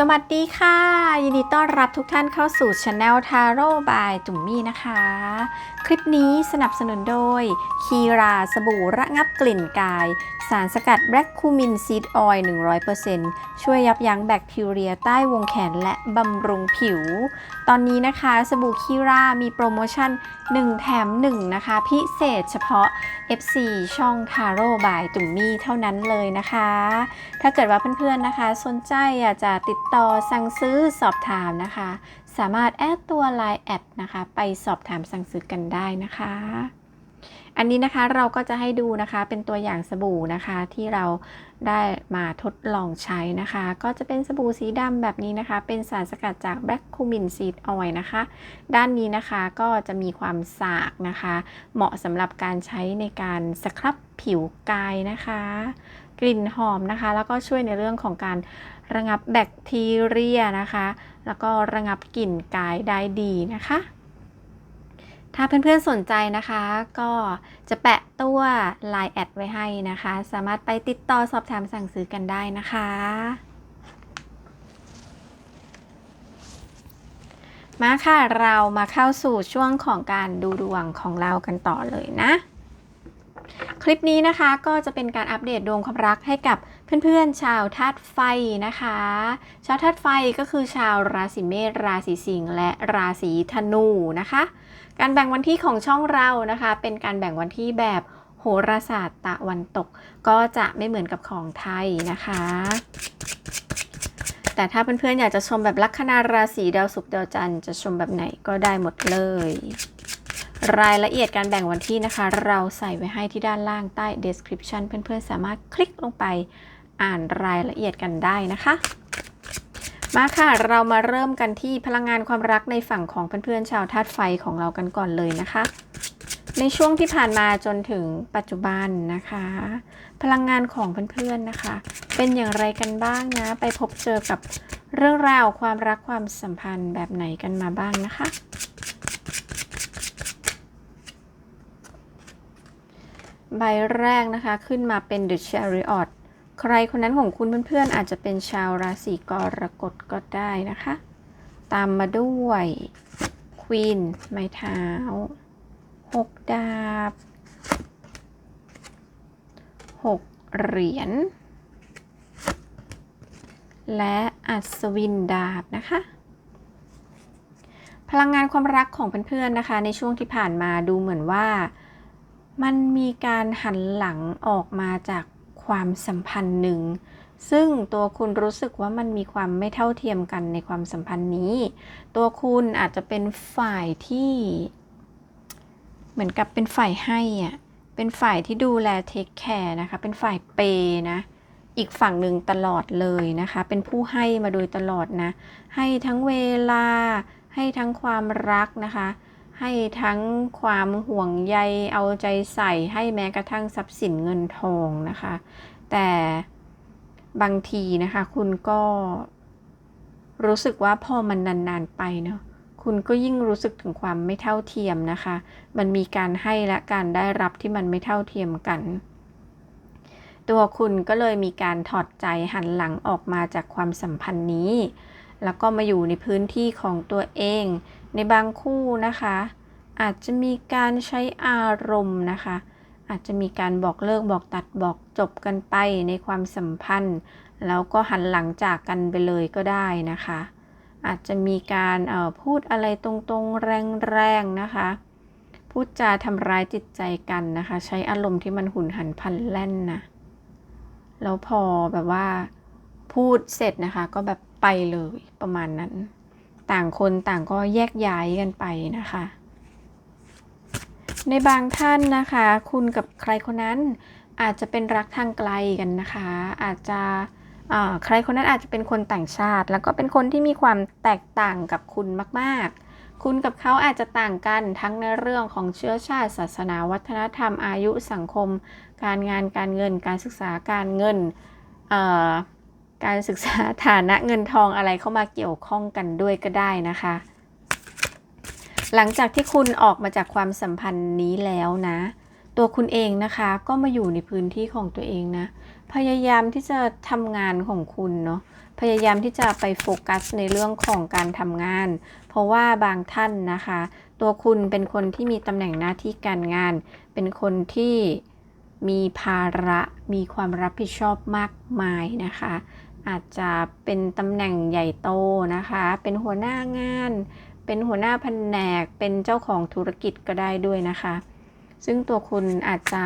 สวัสดีค่ะ ยินดีต้อนรับทุกท่านเข้าสู่ช anel Taro by จุ๋มมี่นะคะ คลิปนี้สนับสนุนโดย คีราสบู่ระงับกลิ่นกาย สารสกัดแบล็กคูมินซีดออยล์100%ช่วยยับยั้งแบคทีเรียใต้วงแขนและบำรุงผิว ตอนนี้นะคะสบู่คีรามีโปรโมชั่น 1 แถม 1 นะคะ พิเศษเฉพาะ FC ช่อง Taro by จุ๋มมี่เท่านั้นเลยนะคะ ถ้าเกิดว่าเพื่อนๆนะคะ สนใจอยากจะติดต่อสั่งซื้อสอบถามนะคะ สามารถแอดตัว Line แอดนะคะ ไปสอบถามสั่งซื้อกันได้นะคะ อันนี้นะคะเราก็จะให้ดูนะคะเป็นตัวอย่างสบู่นะคะ ที่เราได้มาทดลองใช้นะคะ ก็จะเป็นสบู่สีดำแบบนี้นะคะ เป็นสารสกัดจากแบล็กคูมินซีดออยนะคะ ด้านนี้นะคะก็จะมีความสากนะคะ เหมาะสำหรับการใช้ในการสครับผิวกายนะคะ กลิ่นหอมนะคะ แล้วก็ช่วยในเรื่องของการ ระงับแบคทีเรียนะคะ แล้วก็ระงับกลิ่นกายได้ดีนะคะ ถ้าเพื่อนๆสนใจนะคะ ก็จะแปะตัว Line แอดไว้ให้นะคะ สามารถไปติดต่อสอบถามสั่งซื้อกันได้นะคะ มาค่ะเรามาเข้าสู่ช่วงของการดูดวงของเรากันต่อเลยนะ คลิปนี้นะคะก็จะเป็นการอัปเดตดวงความรักให้กับเพื่อนๆ ชาวธาตุไฟนะคะ ชาวธาตุไฟก็คือชาวราศีเมษราศีสิงห์และราศีธนูนะคะ การแบ่งวันที่ของช่องเรานะคะ เป็นการแบ่งวันที่แบบโหราศาสตร์ตะวันตก ก็จะไม่เหมือนกับของไทยนะคะแต่ถ้าเพื่อนๆอยากจะชมแบบลัคนาราศีดาวศุกร์ดาวจันทร์จะชมแบบไหนก็ได้หมดเลย รายละเอียดการแบ่งวันที่นะคะ เราใส่ไว้ให้ที่ด้านล่างใต้ description เพื่อนๆ สามารถคลิกลงไปอ่านรายละเอียดกันได้นะคะ มาค่ะเรามาเริ่มกันที่พลังงานความรักในฝั่งของเพื่อนๆชาวธาตุไฟของเรากันก่อนเลยนะคะ ในช่วงที่ผ่านมาจนถึงปัจจุบันนะคะ พลังงานของเพื่อนๆนะคะ เป็นอย่างไรกันบ้างนะ ไปพบเจอกับเรื่องราวความรักความสัมพันธ์แบบไหนกันมาบ้างนะคะ ใบแรกนะคะขึ้นมาเป็น The Chariot ใครคนนั้นของคุณเพื่อนๆ อาจจะเป็นชาวราศีกรกฎก็ได้นะคะ ตามมาด้วย Queen ไม้เท้า6ดาบ6เหรียญและอัศวินดาบนะคะ พลังงานความรักของเพื่อนๆนะคะ ในช่วงที่ผ่านมาดูเหมือนว่า มันมีการหันหลังออกมาจากความสัมพันธ์หนึ่ง ซึ่งตัวคุณรู้สึกว่ามันมีความไม่เท่าเทียมกันในความสัมพันธ์นี้ ตัวคุณอาจจะเป็นฝ่ายที่เหมือนกับเป็นฝ่ายให้อะเป็นฝ่ายที่ดูแลเทคแคร์นะคะ เป็นฝ่ายเปย์นะ อีกฝั่งหนึ่งตลอดเลยนะคะ เป็นผู้ให้มาโดยตลอดนะ ให้ทั้งเวลา ให้ทั้งความรักนะคะ ให้ทั้งความห่วงใยเอาใจใส่ให้แม้กระทั่งทรัพย์สินเงินทองนะคะ แต่บางทีนะคะคุณก็รู้สึกว่าพอมันนานๆไปเนาะคุณก็ยิ่งรู้สึกถึงความไม่เท่าเทียมนะคะ มันมีการให้และการได้รับที่มันไม่เท่าเทียมกัน ตัวคุณก็เลยมีการถอดใจหันหลังออกมาจากความสัมพันธ์นี้ แล้วก็มาอยู่ในพื้นที่ของตัวเอง ในบางคู่นะคะ อาจจะมีการใช้อารมณ์นะคะ อาจจะมีการบอกเลิกบอกตัดบอกจบกันไปในความสัมพันธ์ แล้วก็หันหลังจากกันไปเลยก็ได้นะคะ อาจจะมีการพูดอะไรตรงๆแรงๆนะคะ พูดจาทำร้ายจิตใจกันนะคะ ใช้อารมณ์ที่มันหุนหันพันแล่นนะแล้วพอแบบว่าพูดเสร็จนะคะก็แบบไปเลยประมาณนั้น ต่างคนต่างก็แยกย้ายกันไปนะคะ ในบางท่านนะคะ คุณกับใครคนนั้นอาจจะเป็นรักทางไกลกันนะคะ อาจจะใครคนนั้นอาจจะเป็นคนต่างชาติ แล้วก็เป็นคนที่มีความแตกต่างกับคุณมาก ๆ คุณกับเขาอาจจะต่างกันทั้งในเรื่องของเชื้อชาติ ศาสนาวัฒนธรรมอายุสังคม การงานการเงิน การศึกษาการเงิน การศึกษาฐานะเงินทองอะไรเข้ามาเกี่ยวข้องกันด้วยก็ได้นะคะ หลังจากที่คุณออกมาจากความสัมพันธ์นี้แล้วนะ ตัวคุณเองนะคะก็มาอยู่ในพื้นที่ของตัวเองนะ พยายามที่จะทำงานของคุณเนาะพยายามที่จะไปโฟกัสในเรื่องของการทำงาน เพราะว่าบางท่านนะคะ ตัวคุณเป็นคนที่มีตำแหน่งหน้าที่การงาน เป็นคนที่มีภาระมีความรับผิดชอบมากมายนะคะ อาจจะเป็นตำแหน่งใหญ่โตนะคะ เป็นหัวหน้างาน เป็นหัวหน้าแผนก เป็นเจ้าของธุรกิจก็ได้ด้วยนะคะ ซึ่งตัวคุณอาจจะ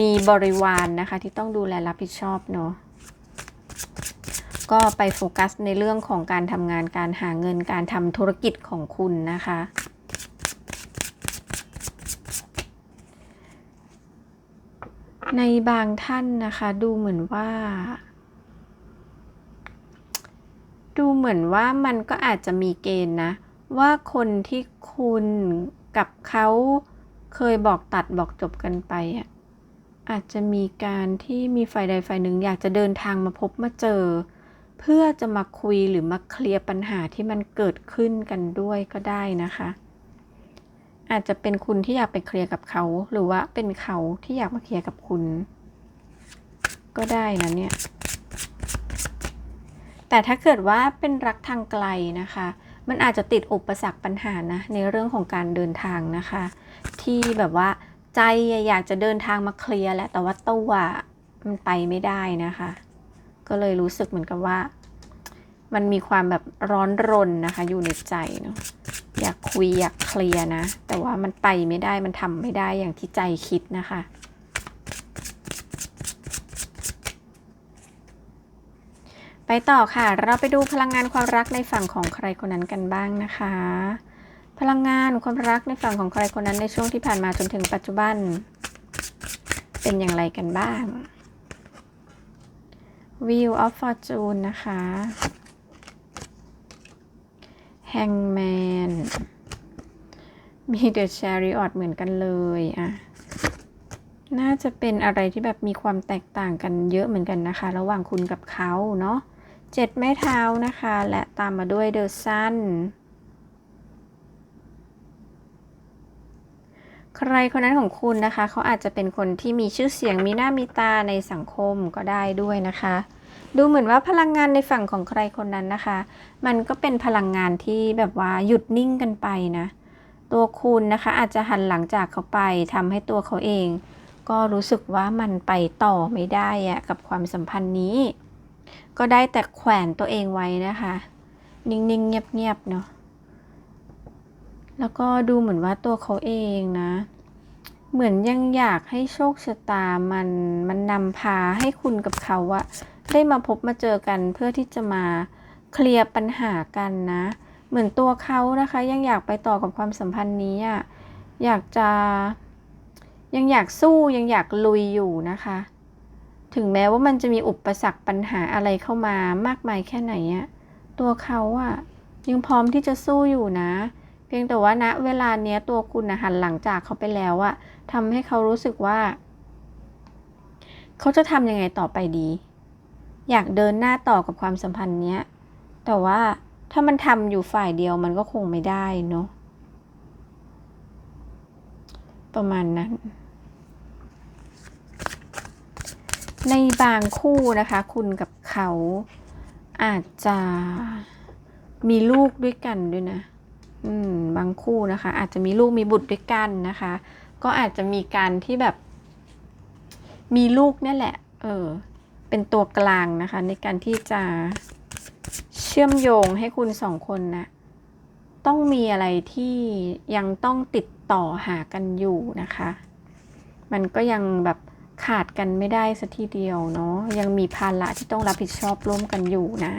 มีบริวารนนะคะที่ต้องดูแลรับผิดชอบเนาะ ก็ไปโฟกัสในเรื่องของการทำงาน การหาเงิน การทำธุรกิจของคุณนะคะ ในบางท่านนะคะดูเหมือนว่า ดูเหมือนว่ามันก็อาจจะมีเกณฑ์นะ ว่าคนที่คุณกับเขาเคยบอกตัดบอกจบกันไปอะอาจจะมีการที่มีฝ่ายใดฝ่ายหนึ่งอยากจะเดินทางมาพบมาเจอ เพื่อจะมาคุยหรือมาเคลียร์ปัญหาที่มันเกิดขึ้นกันด้วยก็ได้นะคะ อาจจะเป็นคุณที่อยากไปเคลียร์กับเขา หรือว่าเป็นเขาที่อยากมาเคลียร์กับคุณ ก็ได้นะเนี่ย แต่ถ้าเกิดว่าเป็นรักทางไกลนะคะ มันอาจจะติดอุปสรรคปัญหานะในเรื่องของการเดินทางนะคะ ที่แบบว่าใจอยากจะเดินทางมาเคลียร์แหละแต่ว่าตัวมันไปไม่ได้นะคะ ก็เลยรู้สึกเหมือนกับว่า มันมีความแบบร้อนรนนะคะ อยู่ในใจเนาะอยากคุยอยากเคลียร์นะ แต่ว่ามันไปไม่ได้มันทำไม่ได้อย่างที่ใจคิดนะคะ ไปต่อค่ะ เราไปดูพลังงานความรักในฝั่งของใครคนนั้นกันบ้างนะคะ พลังงานความรักในฝั่งของใครคนนั้นในช่วงที่ผ่านมาจนถึงปัจจุบัน เป็นอย่างไรกันบ้าง Wheel of Fortune นะคะ Hangman มี The Chariot เหมือนกันเลยอะน่าจะเป็นอะไรที่แบบมีความแตกต่างกันเยอะเหมือนกันนะคะ ระหว่างคุณกับเขาเนาะ เจ็ดไม้เท้านะคะ และตามมาด้วย The Sun ใครคนนั้นของคุณนะคะ เขาอาจจะเป็นคนที่มีชื่อเสียงมีหน้ามีตาในสังคมก็ได้ด้วยนะคะ ดูเหมือนว่าพลังงานในฝั่งของใครคนนั้นนะคะ มันก็เป็นพลังงานที่แบบว่าหยุดนิ่งกันไปนะ ตัวคุณนะคะอาจจะหันหลังจากเขาไปทำให้ตัวเขาเอง ก็รู้สึกว่ามันไปต่อไม่ได้อะกับความสัมพันธ์นี้ ก็ได้แต่แขวนตัวเองไว้นะคะ นิ่งๆ เงียบๆ เนาะแล้วก็ดูเหมือนว่าตัวเขาเองนะ เหมือนยังอยากให้โชคชะตามันมันนำพาให้คุณกับเขาอะได้มาพบมาเจอกันเพื่อที่จะมาเคลียร์ปัญหากันนะ เหมือนตัวเขานะคะ ยังอยากไปต่อกับความสัมพันธ์นี้อะอยากจะยังอยากสู้ยังอยากลุยอยู่นะคะ ถึงแม้ว่ามันจะมีอุปสรรคปัญหาอะไรเข้ามามากมายแค่ไหนอะตัวเขาอะยังพร้อมที่จะสู้อยู่นะ เพียงแต่ว่าณเวลาเนี้ยตัวคุณนะหันหลังจากเขาไปแล้วอะทำให้เขารู้สึกว่า เขาจะทำยังไงต่อไปดี อยากเดินหน้าต่อกับความสัมพันธ์เนี้ย แต่ว่าถ้ามันทำอยู่ฝ่ายเดียวมันก็คงไม่ได้เนาะประมาณนั้น ในบางคู่นะคะ คุณกับเขาอาจจะมีลูกด้วยกันด้วยนะ อืม บางคู่นะคะ อาจจะมีลูกมีบุตรด้วยกันนะคะ ก็อาจจะมีการที่แบบ มีลูกนี่แหละ เออ เป็นตัวกลางนะคะ ในการที่จะเชื่อมโยงให้คุณสองคนนะต้องมีอะไรที่ยังต้องติดต่อหากันอยู่นะคะ มันก็ยังแบบ ขาดกันไม่ได้สัทีเดียวเนาะยังมีภาระที่ต้องรับผิดชอบร่วมกันอยู่นะ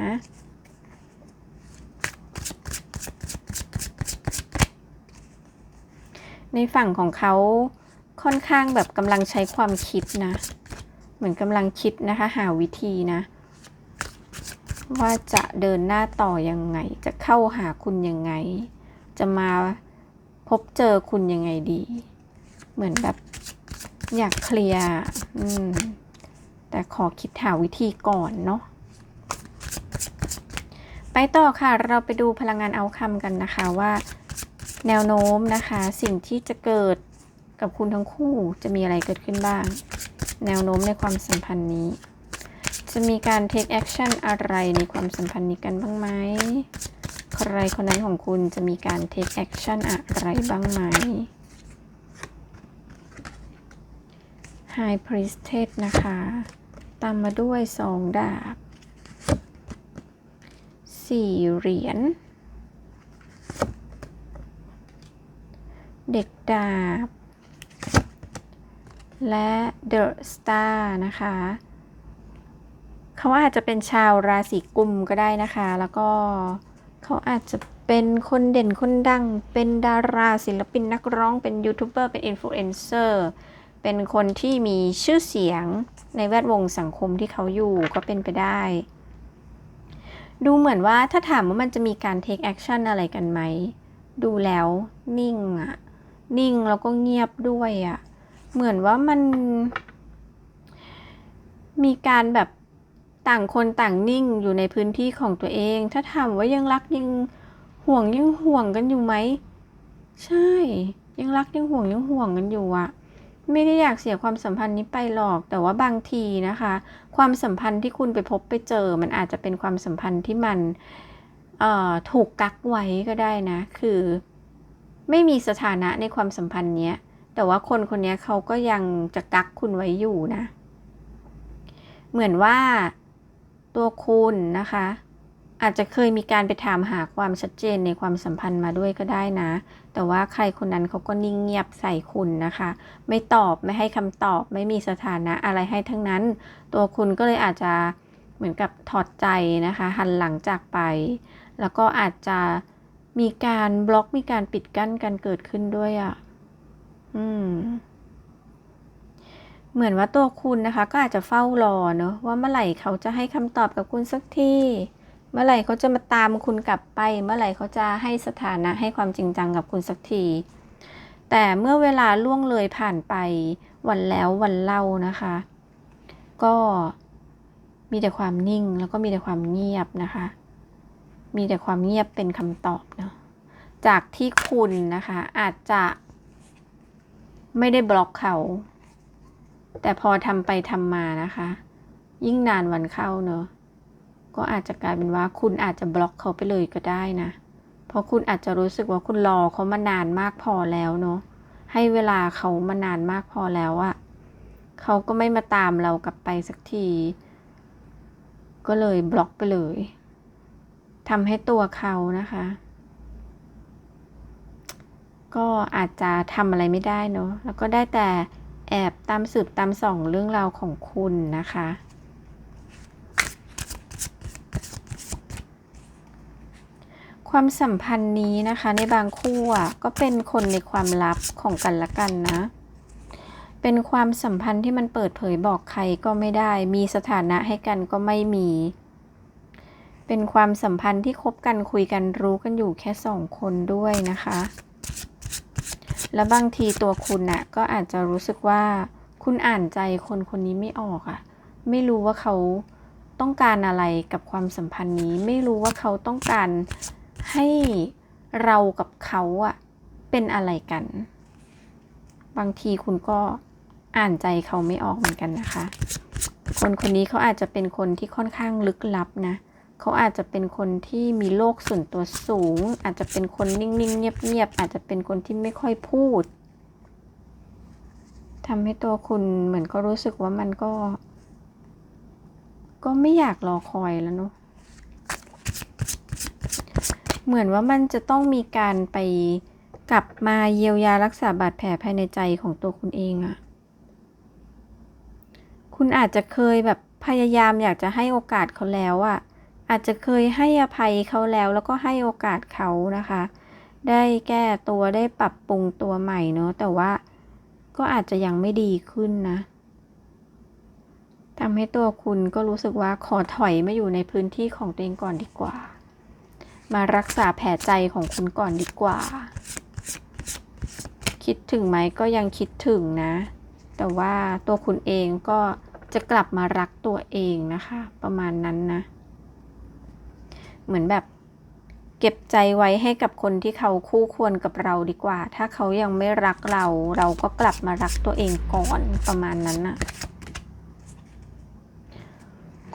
ในฝั่งของเขาค่อนข้างแบบกำลังใช้ความคิดนะ เหมือนกำลังคิดนะคะ หาวิธีนะ ว่าจะเดินหน้าต่อยังไง จะเข้าหาคุณยังไง จะมาพบเจอคุณยังไงดี เหมือนแบบ อยากเคลียร์แต่ขอคิดหาวิธีก่อนเนาะไปต่อค่ะ เราไปดูพลังงานเอาคำกันนะคะว่า แนวโน้มนะคะ สิ่งที่จะเกิดกับคุณทั้งคู่จะมีอะไรเกิดขึ้นบ้าง แนวโน้มในความสัมพันธ์นี้ จะมีการ take action อะไรในความสัมพันธ์นี้กันบ้างไหมใครคนนั้นของคุณจะมีการ take action อะไรบ้างไหม High Priestess นะคะ ตามมาด้วยสองดาบสี่เหรียญ เด็กดาบ และ The Star นะคะเขาอาจจะเป็นชาวราศีกุมก็ได้นะคะ แล้วก็เขาอาจจะเป็นคนเด่นคนดัง เป็นดาราศิลปินนักร้องเป็นยูทูบเบอร์เป็นอินฟลูเอนเซอร์ เป็นคนที่มีชื่อเสียงในแวดวงสังคมที่เขาอยู่ก็เป็นไปได้ ดูเหมือนว่าถ้าถามว่ามันจะมีการ take action อะไรกันไหม ดูแล้วนิ่งอะนิ่งแล้วก็เงียบด้วยอะเหมือนว่ามัน มีการแบบต่างคนต่างนิ่งอยู่ในพื้นที่ของตัวเอง ถ้าถามว่ายังรักยังห่วงยังห่วงกันอยู่ไหม ใช่ ยังรักยังห่วงยังห่วงกันอยู่อะ ไม่ได้อยากเสียความสัมพันธ์นี้ไปหรอก แต่ว่าบางทีนะคะ ความสัมพันธ์ที่คุณไปพบไปเจอ มันอาจจะเป็นความสัมพันธ์ที่มันถูกกักไว้ก็ได้นะ คือ ไม่มีสถานะในความสัมพันธ์เนี้ย แต่ว่าคนคนนี้เขาก็ยังจะกักคุณไว้อยู่นะ เหมือนว่าตัวคุณนะคะ อาจจะเคยมีการไปถามหาความชัดเจนในความสัมพันธ์มาด้วยก็ได้นะ แต่ว่าใครคนนั้นเขาก็นิ่งเงียบใส่คุณนะคะ ไม่ตอบไม่ให้คำตอบ ไม่มีสถานะอะไรให้ทั้งนั้น ตัวคุณก็เลยอาจจะเหมือนกับถอดใจนะคะ หันหลังจากไป แล้วก็อาจจะมีการบล็อกมีการปิดกั้นกันเกิดขึ้นด้วยอะ่ะ อืม เหมือนว่าตัวคุณนะคะ ก็อาจจะเฝ้ารอเนอะว่าเมื่อไหร่เขาจะให้คำตอบกับคุณสักที มื่อไหร่เขาจะมาตามคุณกลับไป เมื่อไหร่เขาจะให้สถานะให้ความจริงจังกับคุณสักที แต่เมื่อเวลาล่วงเลยผ่านไปวันแล้ววันเล่านะคะ ก็มีแต่ความนิ่งแล้วก็มีแต่ความเงียบนะคะ มีแต่ความเงียบเป็นคำตอบเนาะจากที่คุณนะคะ อาจจะไม่ได้บล็อกเขา แต่พอทำไปทำมานะคะ ยิ่งนานวันเข้าเนอะ ก็อาจจะกลายเป็นว่าคุณอาจจะบล็อกเขาไปเลยก็ได้นะ เพราะคุณอาจจะรู้สึกว่าคุณรอเขามานานมากพอแล้วเนอะให้เวลาเขามานานมากพอแล้วอะเขาก็ไม่มาตามเรากลับไปสักที ก็เลยบล็อกไปเลยทำให้ตัวเขานะคะ ก็อาจจะทำอะไรไม่ได้เนอะแล้วก็ได้แต่แอบตามสืบตามส่องเรื่องราวของคุณนะคะ ความสัมพันธ์นี้นะคะในบางคู่อะก็เป็นคนในความลับของกันและกันนะ เป็นความสัมพันธ์ที่มันเปิดเผยบอกใครก็ไม่ได้ มีสถานะให้กันก็ไม่มี เป็นความสัมพันธ์ที่คบกันคุยกันรู้กันอยู่แค่สองคนด้วยนะคะ และบางทีตัวคุณน่ะก็อาจจะรู้สึกว่าคุณอ่านใจคนคนนี้ไม่ออกอะ่ะ ไม่รู้ว่าเขาต้องการอะไรกับความสัมพันธ์นี้ ไม่รู้ว่าเขาต้องการ ให้เรากับเขาอะเป็นอะไรกัน บางทีคุณก็อ่านใจเขาไม่ออกเหมือนกันนะคะ คนคนนี้เขาอาจจะเป็นคนที่ค่อนข้างลึกลับนะ เขาอาจจะเป็นคนที่มีโลกส่วนตัวสูง อาจจะเป็นคนนิ่งๆ เงียบๆ อาจจะเป็นคนที่ไม่ค่อยพูดทำให้ตัวคุณเหมือนก็รู้สึกว่ามันก็ ก็ไม่อยากรอคอยแล้วเนาะ เหมือนว่ามันจะต้องมีการไปกลับมาเยียวยารักษาบาดแผลภายในใจของตัวคุณเองอะคุณอาจจะเคยแบบพยายามอยากจะให้โอกาสเขาแล้วอะอาจจะเคยให้อภัยเขาแล้วแล้วก็ให้โอกาสเขานะคะ ได้แก้ตัวได้ปรับปรุงตัวใหม่เนอะแต่ว่าก็อาจจะยังไม่ดีขึ้นนะทำให้ตัวคุณก็รู้สึกว่าขอถอยมาอยู่ในพื้นที่ของตัวเองก่อนดีกว่า มารักษาแผลใจของคุณก่อนดีกว่า คิดถึงไหมก็ยังคิดถึงนะ แต่ว่าตัวคุณเองก็จะกลับมารักตัวเองนะคะ ประมาณนั้นนะ เหมือนแบบเก็บใจไว้ให้กับคนที่เขาคู่ควรกับเราดีกว่า ถ้าเขายังไม่รักเรา เราก็กลับมารักตัวเองก่อนประมาณนั้นน่ะ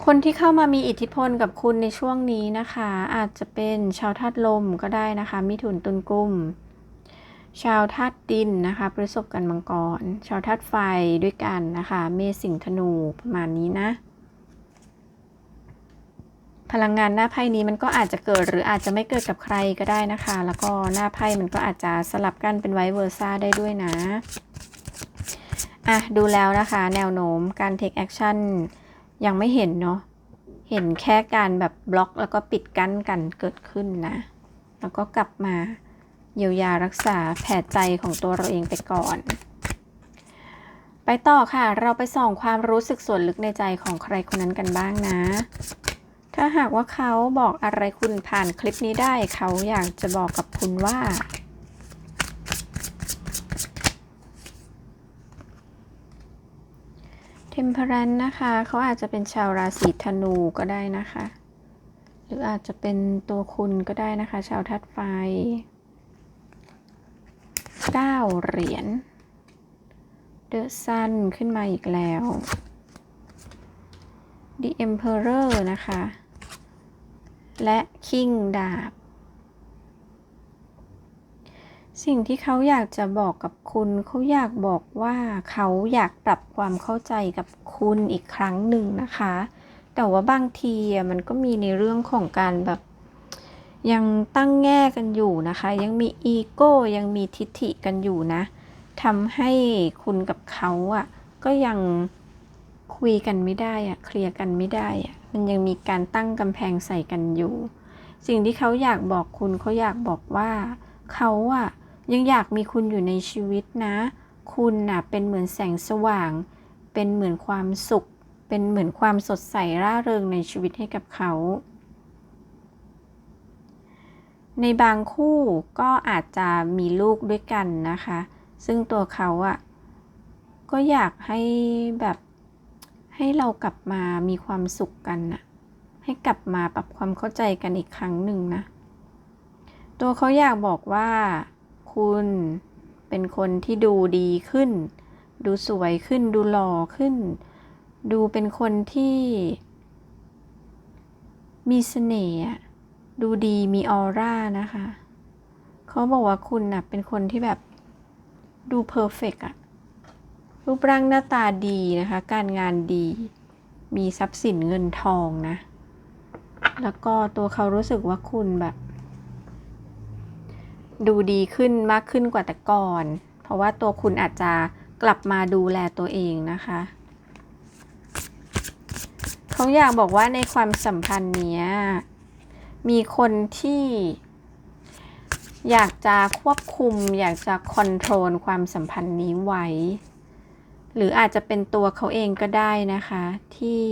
คนที่เข้ามามีอิทธิพลกับคุณในช่วงนี้นะคะ อาจจะเป็นชาวธาตุลมก็ได้นะคะ มิถุนตุลกุมชาวธาตุดินนะคะพฤษภกันมังกร ชาวธาตุไฟด้วยกันนะคะ เมษสิงห์ธนูประมาณนี้นะ พลังงานหน้าไพ่นี้มันก็อาจจะเกิดหรืออาจจะไม่เกิดกับใครก็ได้นะคะ แล้วก็หน้าไพ่มันก็อาจจะสลับกันเป็นไวเวอร์ซ่าได้ด้วยนะ อะ ดูแล้วนะคะ แนวโน้มการ take action ยังไม่เห็นเนาะเห็นแค่การแบบบล็อกแล้วก็ปิดกั้นกันเกิดขึ้นนะ แล้วก็กลับมาเยียวยารักษาแผลใจของตัวเราเองไปก่อน ไปต่อค่ะ เราไปส่องความรู้สึกส่วนลึกในใจของใครคนนั้นกันบ้างนะ ถ้าหากว่าเขาบอกอะไรคุณผ่านคลิปนี้ได้ เขาอยากจะบอกกับคุณว่า เทมเพรนนะคะเขาอาจจะเป็นชาวราศีธนูก็ได้นะคะ หรืออาจจะเป็นตัวคุณก็ได้นะคะ ชาวธาตุไฟ9เหรียญเดอะซันขึ้นมาอีกแล้ว The Emperor นะคะ และ King ดาบ สิ่งที่เขาอยากจะบอกกับคุณ เขาอยากบอกว่าเขาอยากปรับความเข้าใจกับคุณอีกครั้งหนึ่งนะคะ แต่ว่าบางทีอะมันก็มีในเรื่องของการแบบ ยังตั้งแง่กันอยู่นะคะ ยังมีอีโก้ยังมีทิฐิกันอยู่นะทำให้คุณกับเขาอะก็ยังคุยกันไม่ได้อะเคลียร์กันไม่ได้อะมันยังมีการตั้งกำแพงใส่กันอยู่ สิ่งที่เขาอยากบอกคุณเขาอยากบอกว่าเขาอะ ยังอยากมีคุณอยู่ในชีวิตนะ คุณน่ะเป็นเหมือนแสงสว่าง เป็นเหมือนความสุข เป็นเหมือนความสดใสร่าเริงในชีวิตให้กับเขา ในบางคู่ก็อาจจะมีลูกด้วยกันนะคะ ซึ่งตัวเขาอะก็อยากให้แบบให้เรากลับมามีความสุขกันนะให้กลับมาปรับความเข้าใจกันอีกครั้งหนึ่งนะ ตัวเขาอยากบอกว่า คุณเป็นคนที่ดูดีขึ้น ดูสวยขึ้น ดูหล่อขึ้น ดูเป็นคนที่ มีเสน่ห์ดูดีมีออร่านะคะ เขาบอกว่าคุณน่ะเป็นคนที่แบบดูเพอร์เฟกอะรูปร่างหน้าตาดีนะคะ การงานดี มีทรัพย์สินเงินทองนะ แล้วก็ตัวเขารู้สึกว่าคุณแบบ ดูดีขึ้นมากขึ้นกว่าแต่ก่อน เพราะว่าตัวคุณอาจจะกลับมาดูแลตัวเองนะคะเขาอยากบอกว่าในความสัมพันธ์เนี้ยมีคนที่อยากจะควบคุม อยากจะคอนโทรลความสัมพันธ์นี้ไว้ หรืออาจจะเป็นตัวเขาเองก็ได้นะคะ ที่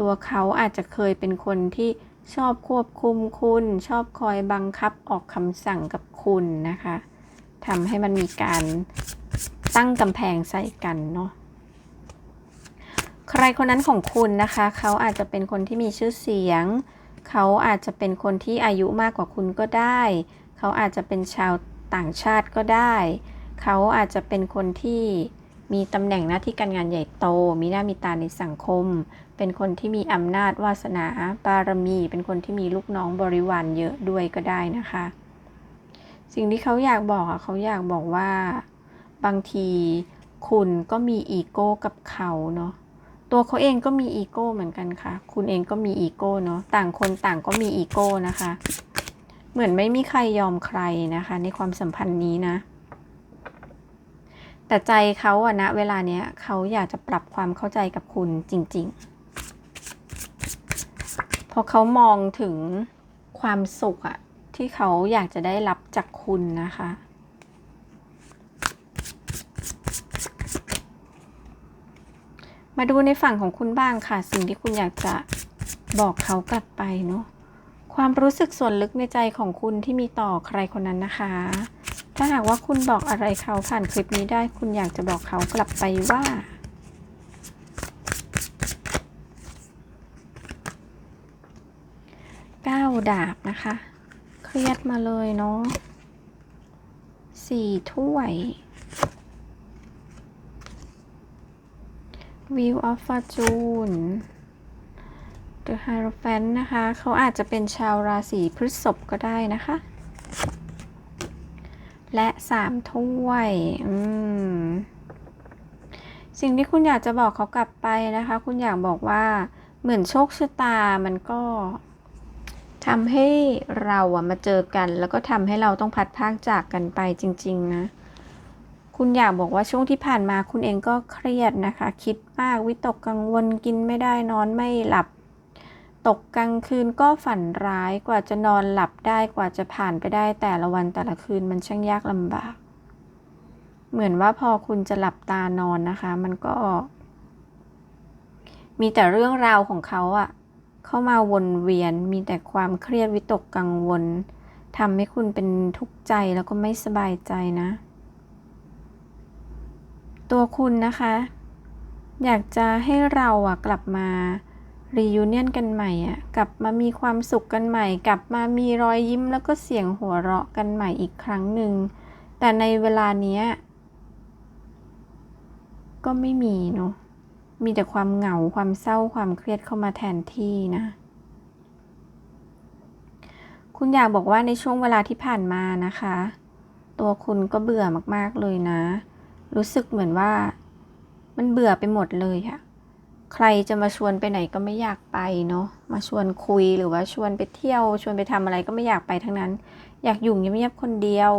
ตัวเขาอาจจะเคยเป็นคนที่ ชอบควบคุมคุณ ชอบคอยบังคับออกคำสั่งกับคุณนะคะทำให้มันมีการตั้งกำแพงใส่กันเนาะใครคนนั้นของคุณนะคะ เขาอาจจะเป็นคนที่มีชื่อเสียง เขาอาจจะเป็นคนที่อายุมากกว่าคุณก็ได้ เขาอาจจะเป็นชาวต่างชาติก็ได้ เขาอาจจะเป็นคนที่มีตำแหน่งหน้าที่การงานใหญ่โต มีหน้ามีตาในสังคม เป็นคนที่มีอำนาจวาสนาบารมี เป็นคนที่มีลูกน้องบริวารเยอะด้วยก็ได้นะคะ สิ่งที่เขาอยากบอกอะเขาอยากบอกว่าบางทีคุณก็มีอีโก้กับเขาเนาะตัวเขาเองก็มีอีโก้เหมือนกันค่ะ คุณเองก็มีอีโก้เนาะต่างคนต่างก็มีอีโก้นะคะ เหมือนไม่มีใครยอมใครนะคะ ในความสัมพันธ์นี้นะแต่ใจเขาอะนะเวลาเนี้ยเขาอยากจะปรับความเข้าใจกับคุณจริง ๆ พราะเขามองถึงความสุขอะที่เขาอยากจะได้รับจากคุณนะคะ มาดูในฝั่งของคุณบ้างค่ะ สิ่งที่คุณอยากจะบอกเขากลับไปเนาะความรู้สึกส่วนลึกในใจของคุณที่มีต่อใครคนนั้นนะคะ ถ้าหากว่าคุณบอกอะไรเขาผ่านคลิปนี้ได้ คุณอยากจะบอกเขากลับไปว่า ก้าวดาบนะคะ เครียดมาเลยเนาะสี่ถ้วย Wheel of Fortune The Hierophant นะคะ เขาอาจจะเป็นชาวราศีพฤษภก็ได้นะคะ และสามถ้วยอืมสิ่งที่คุณอยากจะบอกเขากลับไปนะคะ คุณอยากบอกว่าเหมือนโชคชะตามันก็ ทำให้เราอะมาเจอกัน แล้วก็ทำให้เราต้องพัดพากจากกันไปจริง ๆ นะ คุณอยากบอกว่าช่วงที่ผ่านมาคุณเองก็เครียดนะคะ คิดมากวิตกกังวลกินไม่ได้นอนไม่หลับ ตกกลางคืนก็ฝันร้ายกว่าจะนอนหลับได้กว่าจะผ่านไปได้แต่ละวันแต่ละคืนมันช่างยากลำบาก เหมือนว่าพอคุณจะหลับตานอนนะคะ มันก็ มีแต่เรื่องราวของเขาอะ เข้ามาวนเวียน มีแต่ความเครียดวิตกกังวลทำให้คุณเป็นทุกข์ใจแล้วก็ไม่สบายใจนะ ตัวคุณนะคะ อยากจะให้เราอะกลับมารียูเนียนกันใหม่อะกลับมามีความสุขกันใหม่ กลับมามีรอยยิ้มแล้วก็เสียงหัวเราะกันใหม่อีกครั้งหนึ่ง แต่ในเวลานี้ก็ไม่มีเนาะ มีแต่ความเหงาความเศร้าความเครียดเข้ามาแทนที่นะ คุณอยากบอกว่าในช่วงเวลาที่ผ่านมานะคะ ตัวคุณก็เบื่อมากๆเลยนะ รู้สึกเหมือนว่ามันเบื่อไปหมดเลยอะใครจะมาชวนไปไหนก็ไม่อยากไปเนาะ มาชวนคุยหรือว่าชวนไปเที่ยว ชวนไปทำอะไรก็ไม่อยากไปทั้งนั้น อยากอยู่เงียบๆคนเดียว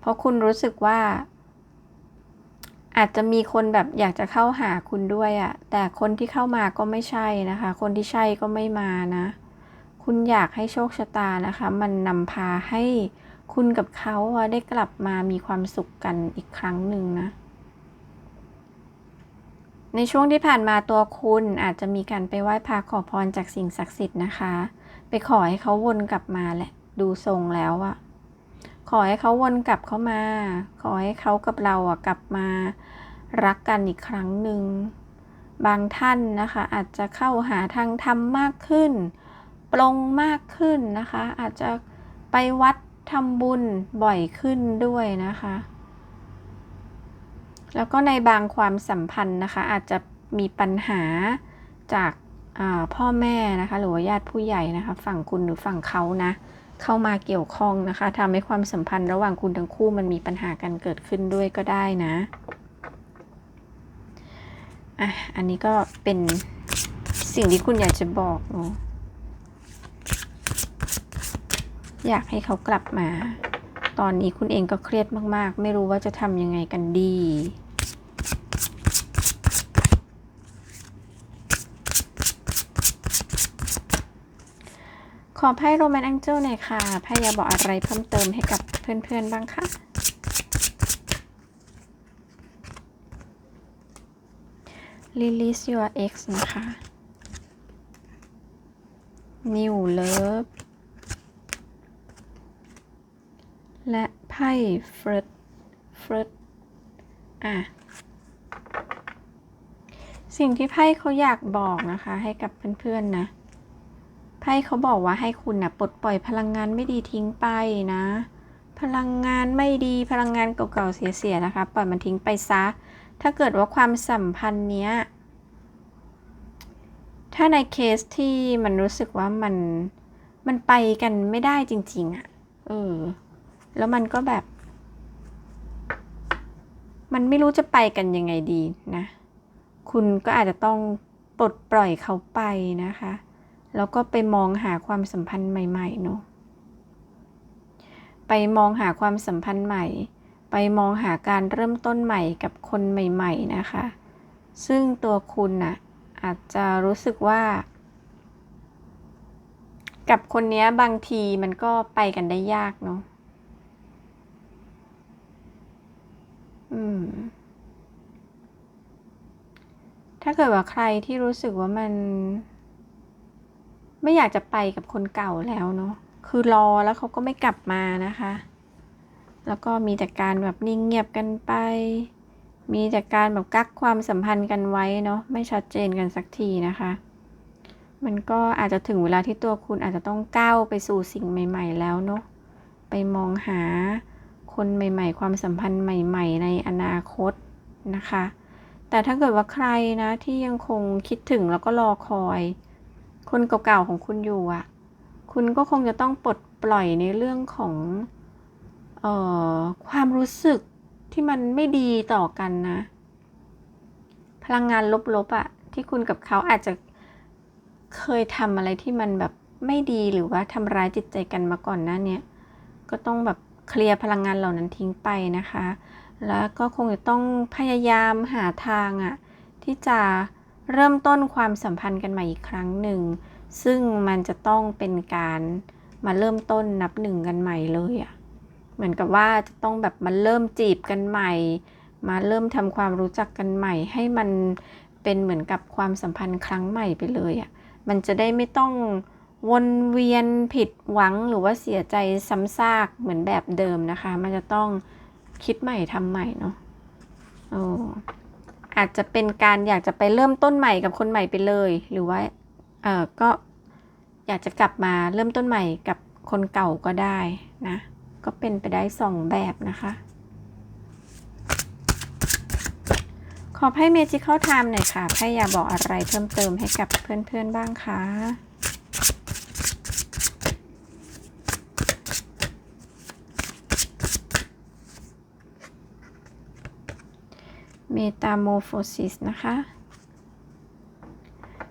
เพราะคุณรู้สึกว่า อาจจะมีคนแบบอยากจะเข้าหาคุณด้วยอะแต่คนที่เข้ามาก็ไม่ใช่นะคะ คนที่ใช่ก็ไม่มานะ คุณอยากให้โชคชะตานะคะ มันนำพาให้คุณกับเขาอะได้กลับมามีความสุขกันอีกครั้งหนึ่งนะ ในช่วงที่ผ่านมาตัวคุณอาจจะมีการไปไหว้พระขอพรจากสิ่งศักดิ์สิทธิ์นะคะ ไปขอให้เขาวนกลับมาแหละ ดูทรงแล้วอะ อให้เขาวนกลับเข้ามา ขอให้เขากับเราอะกลับมารักกันอีกครั้งหนึ่ง บางท่านนะคะ อาจจะเข้าหาทางธรรมมากขึ้นปลงมากขึ้นนะคะ อาจจะไปวัดทำบุญบ่อยขึ้นด้วยนะคะ แล้วก็ในบางความสัมพันธ์นะคะ อาจจะมีปัญหาจากพ่อแม่นะคะ หรือว่าญาติผู้ใหญ่นะคะ ฝั่งคุณหรือฝั่งเขานะ เข้ามาเกี่ยวข้องนะคะทำให้ความสัมพันธ์ระหว่างคุณทั้งคู่มันมีปัญหากันเกิดขึ้นด้วยก็ได้นะอะอันนี้ก็เป็นสิ่งที่คุณอยากจะบอกเนาะอยากให้เขากลับมา ตอนนี้คุณเองก็เครียดมาก ๆ ไม่รู้ว่าจะทำยังไงกันดี อไพ่โรแมนแองเจิลหน่อยค่ะไพ่อยากบอกอะไรเพิ่มเติมให้กับเพื่อนๆบ้างคะ Release your ex นะคะ New Love และไพ่ Fruit Fruit อะ สิ่งที่ไพ่เขาอยากบอกนะคะ ให้กับเพื่อนๆนะ ไพ่เขาบอกว่าให้คุณนะปลดปล่อยพลังงานไม่ดีทิ้งไปนะ พลังงานไม่ดีพลังงานเก่าๆเสียๆนะคะ ปล่อยมันทิ้งไปซะ ถ้าเกิดว่าความสัมพันธ์เนี้ย ถ้าในเคสที่มันรู้สึกว่ามันมันไปกันไม่ได้จริง ๆอะ่ะเออ แล้วมันก็แบบ มันไม่รู้จะไปกันยังไงดีนะ คุณก็อาจจะต้องปลดปล่อยเขาไปนะคะ แล้วก็ไปมองหาความสัมพันธ์ใหม่ๆเนาะไปมองหาความสัมพันธ์ใหม่ ไปมองหาการเริ่มต้นใหม่กับคนใหม่ ๆ นะคะ ซึ่งตัวคุณน่ะอาจจะรู้สึกว่า กับคนนี้บางทีมันก็ไปกันได้ยากเนาะอืม ถ้าเกิดว่าใครที่รู้สึกว่ามัน ไม่อยากจะไปกับคนเก่าแล้วเนาะคือรอแล้วเขาก็ไม่กลับมานะคะ แล้วก็มีแต่การแบบนิ่งเงียบกันไป มีแต่การแบบกักความสัมพันธ์กันไว้เนาะไม่ชัดเจนกันสักทีนะคะ มันก็อาจจะถึงเวลาที่ตัวคุณอาจจะต้องก้าวไปสู่สิ่งใหม่ ๆ แล้วเนาะไปมองหาคนใหม่ ๆ ความสัมพันธ์ใหม่ ๆ ในอนาคตนะคะ แต่ถ้าเกิดว่าใครนะที่ยังคงคิดถึงแล้วก็รอคอย คนเก่าๆของคุณอยู่อะ่ะคุณก็คงจะต้องปลดปล่อยในเรื่องของเออความรู้สึกที่มันไม่ดีต่อกันนะ พลังงานลบๆอะ่ะที่คุณกับเขาอาจจะเคยทำอะไรที่มันแบบไม่ดีหรือว่าทำร้ายจิตใจกันมาก่อนหน้าเนี้ยก็ต้องแบบเคลียร์พลังงานเหล่านั้นทิ้งไปนะคะ แล้วก็คงจะต้องพยายามหาทางอะที่จะ เริ่มต้นความสัมพันธ์กันใหม่อีกครั้งหนึ่ง ซึ่งมันจะต้องเป็นการมาเริ่มต้นนับหนึ่งกันใหม่เลยอะเหมือนกับว่าจะต้องแบบมาเริ่มจีบกันใหม่ มาเริ่มทำความรู้จักกันใหม่ ให้มันเป็นเหมือนกับความสัมพันธ์ครั้งใหม่ไปเลยอะมันจะได้ไม่ต้องวนเวียนผิดหวังหรือว่าเสียใจซ้ำซากเหมือนแบบเดิมนะคะ มันจะต้องคิดใหม่ทำใหม่เนาะโอ้ อาจจะเป็นการอยากจะไปเริ่มต้นใหม่กับคนใหม่ไปเลย หรือว่าเออก็อยากจะกลับมาเริ่มต้นใหม่กับคนเก่าก็ได้นะ ก็เป็นไปได้สองแบบนะคะ ขอให้เมจิเข้าไทม์หน่อยค่ะให้อยากบอกอะไรเพิ่มเติมให้กับเพื่อนๆบ้างคะ เมตาโมโฟซิสนะคะ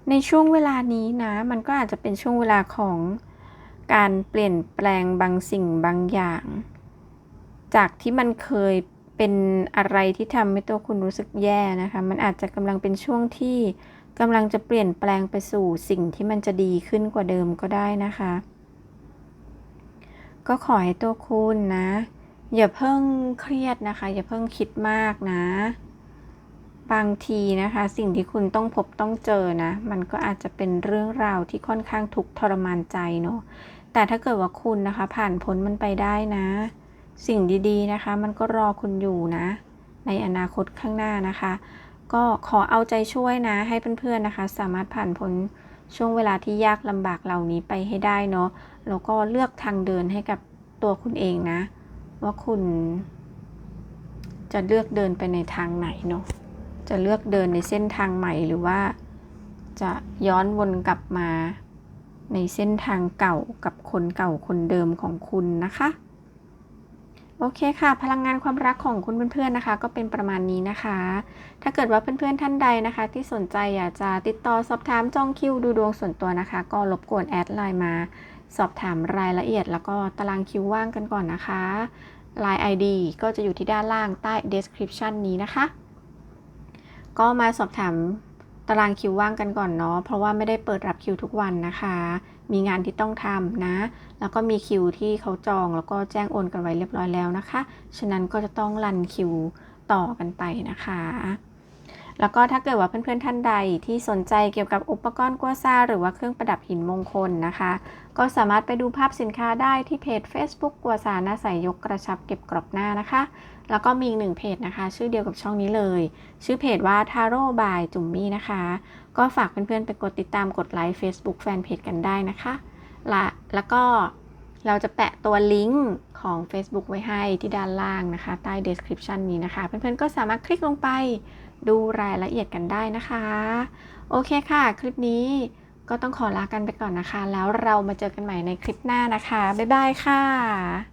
ในช่วงเวลานี้นะ มันก็อาจจะเป็นช่วงเวลาของการเปลี่ยนแปลงบางสิ่งบางอย่าง จากที่มันเคยเป็นอะไรที่ทำให้ตัวคุณรู้สึกแย่นะคะ มันอาจจะกำลังเป็นช่วงที่กำลังจะเปลี่ยนแปลงไปสู่สิ่งที่มันจะดีขึ้นกว่าเดิมก็ได้นะคะ ก็ขอให้ตัวคุณนะ อย่าเพิ่งเครียดนะคะ อย่าเพิ่งคิดมากนะ บางทีนะคะ สิ่งที่คุณต้องพบต้องเจอนะ มันก็อาจจะเป็นเรื่องราวที่ค่อนข้างทุกข์ทรมานใจเนาะแต่ถ้าเกิดว่าคุณนะคะ ผ่านพ้นมันไปได้นะ สิ่งดีๆนะคะ มันก็รอคุณอยู่นะ ในอนาคตข้างหน้านะคะ ก็ขอเอาใจช่วยนะ ให้เพื่อนๆนะคะ สามารถผ่านพ้นช่วงเวลาที่ยากลำบากเหล่านี้ไปให้ได้เนาะแล้วก็เลือกทางเดินให้กับตัวคุณเองนะ ว่าคุณจะเลือกเดินไปในทางไหนเนาะ จะเลือกเดินในเส้นทางใหม่หรือว่า จะย้อนวนกลับมาในเส้นทางเก่ากับคนเก่าคนเดิมของคุณนะคะ โอเคค่ะ พลังงานความรักของคุณเพื่อนๆนะคะ ก็เป็นประมาณนี้นะคะ ถ้าเกิดว่าเพื่อนๆท่านใดนะคะ ที่สนใจอยากจะติดต่อสอบถามจองคิวดูดวงส่วนตัวนะคะ ก็รบกวนแอดไลน์มา สอบถามรายละเอียด แล้วก็ตารางคิวว่างกันก่อนนะคะ Line ID ก็จะอยู่ที่ด้านล่างใต้ description นี้นะคะ ก็มาสอบถามตารางคิวว่างกันก่อนเนาะ เพราะว่าไม่ได้เปิดรับคิวทุกวันนะคะ มีงานที่ต้องทำนะ แล้วก็มีคิวที่เขาจองแล้วก็แจ้งโอนกันไว้เรียบร้อยแล้วนะคะ ฉะนั้นก็จะต้องรันคิวต่อกันไปนะคะ แล้วก็ถ้าเกิดว่าเพื่อนๆท่านใดที่สนใจเกี่ยวกับอุปกรณ์กัวซาหรือว่าเครื่องประดับหินมงคลนะคะ ก็สามารถไปดูภาพสินค้าได้ที่เพจ Facebook กัวซาหน้าใสยกกระชับเก็บกรอบหน้านะคะ แล้วก็มีอีกหนึ่งเพจนะคะ ชื่อเดียวกับช่องนี้เลย ชื่อเพจว่า Taro by จุ่มมี่นะคะ ก็ฝากเพื่อนๆไปกดติดตามกดไลค์ Facebook แฟนเพจกันได้นะคะและแล้วก็เราจะแปะตัวลิงก์ของ Facebook ไว้ให้ที่ด้านล่างนะคะ ใต้ description นี้นะคะ เพื่อนๆก็สามารถคลิกลงไปดูรายละเอียดกันได้นะคะ โอเคค่ะ คลิปนี้ก็ต้องขอลากันไปก่อนนะคะ แล้วเรามาเจอกันใหม่ในคลิปหน้านะคะ บ๊ายบายค่ะ